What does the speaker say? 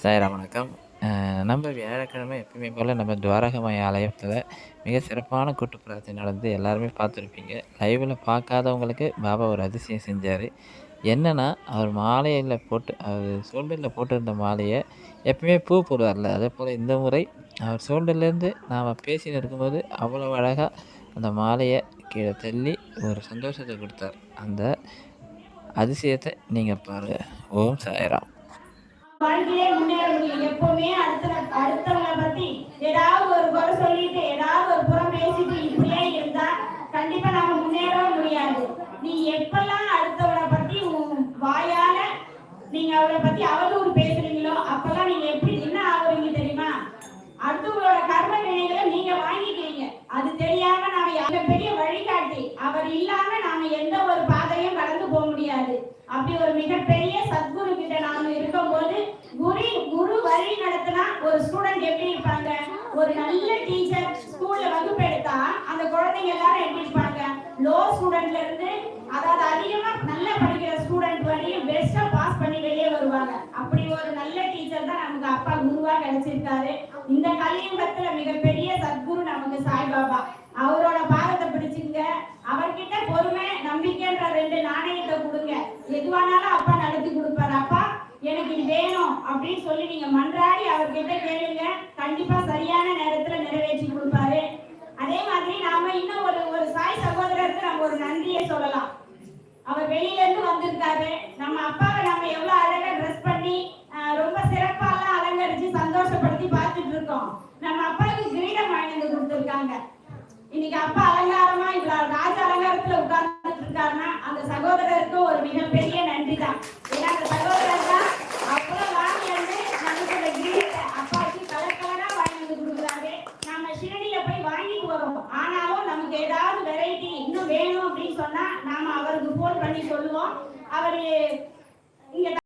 சாய்ராம் வணக்கம். நம்ம வியாழக்கிழமை எப்பயுமே போல் நம்ம துவாரகமய ஆலயத்தில் மிக சிறப்பான கூட்டு பிரார்த்தனை நடந்து எல்லாருமே பார்த்துருப்பீங்க. லைவில் பார்க்காதவங்களுக்கு பாபா ஒரு அதிசயம் செஞ்சார். என்னென்னா அவர் மாலையில் போட்டு அவர் சோல்டரில் போட்டிருந்த மாலையை எப்பயுமே பூ போடுவார்ல அதே போல் இந்த முறை அவர் சோல்டர்லேருந்து நாம் பேசின்னு இருக்கும்போது அவ்வளோ அழகாக அந்த மாலையை கீழே தள்ளி ஒரு சந்தோஷத்தை கொடுத்தார். அந்த அதிசயத்தை நீங்கள் பாருங்கள் ஓம் சாயராம். வாழ்க்கையிலே முன்னேற முடியும் எப்பவுமே அடுத்த அடுத்தவங்களை பத்தி ஏதாவது ஒரு குறை சொல்லிட்டு ஏதாவது ஒரு புறம் பேசிட்டு இப்படியே இருந்தா கண்டிப்பா நாம முன்னேறவே முடியாது. நீ எப்பெல்லாம் அடுத்தவனை பத்தி உன் வாயால நீங்க அவரை பத்தி அவதூறு பேசுறீங்களோ அப்பெல்லாம் நீங்க எப்படி என்ன ஆகுறீங்க தெரியுமா? அடுத்தவங்களோட கர்ம வினைகளை நீங்க வாங்கிக்கிறீங்க. அது தெரியாம நாம அந்த பெரிய வழிகாட்டி. அவர் இல்லாம நாம எந்த ஒரு பாதையும் கடந்து போக முடியாது. அப்படி ஒரு மிகப்பெரிய சத்குரு கிட்ட நாம இருக்கும்போது குரு குரு வழி நடத்தினா ஒரு ஸ்டூடெண்ட் எப்படி இருப்பாங்க ஒரு நல்ல டீச்சர் ஸ்கூல்ல வகுப்பு எடுத்தா அந்த குழந்தைங்க எல்லாரும் எப்படி இருப்பாங்க? லோ ஸ்டூடெண்ட்ல இருந்து அதாவது அதிகமா நல்லா படிக்கிற ஸ்டூடெண்ட் வரையும் பெஸ்டா பாஸ் பண்ணி வெளியே வருவாங்க. அப்படி ஒரு நல்ல டீச்சர் தான் நமக்கு அப்பா குருவா கிடைச்சிருக்காரு. இந்த கலியுகத்துல மிகப்பெரிய சத்குரு நமக்கு சாய்பாபா. அவரோட பாதத்தை பிடிச்சுங்க அவர்கிட்ட பொறுமை நம்பிக்கைன்ற ரெண்டு நாணயத்தை கொடுங்க. எதுவானாலும் அப்பா நடத்தி கொடுங்க எனக்கு இது வேணும் அப்படின்னு சொல்லி நீங்க மன்றாடி அவர்கிட்ட கேளுங்க. கண்டிப்பா சரியான நேரத்துல நிறைவேற்றி கொடுப்பாரு. அதே மாதிரி நாம இன்னும் ஒரு ஒரு சாய் சகோதரருக்கு நம்ம ஒரு நன்றியை சொல்லலாம். அவர் வெளியில இருந்து வந்திருக்காரு. நம்ம அப்பாவை நம்ம எவ்வளவு அழகா ட்ரெஸ் பண்ணி ரொம்ப சிறப்பா எல்லாம் அலங்கரிச்சு சந்தோஷப்படுத்தி பார்த்துட்டு இருக்கோம். நம்ம அப்பாவுக்கு கிரீடம் வாங்கி கொடுத்துருக்காங்க. இன்னைக்கு அப்பா அலங்காரமா இவ்வளவு ராஜ அலங்காரத்துல உட்கார்ந்துட்டு இருக்காருன்னா அந்த சகோதரருக்கு ஒரு மிகப்பெரிய நன்றி தான் பண்ணி சொல்லுவோம் அவரு இங்க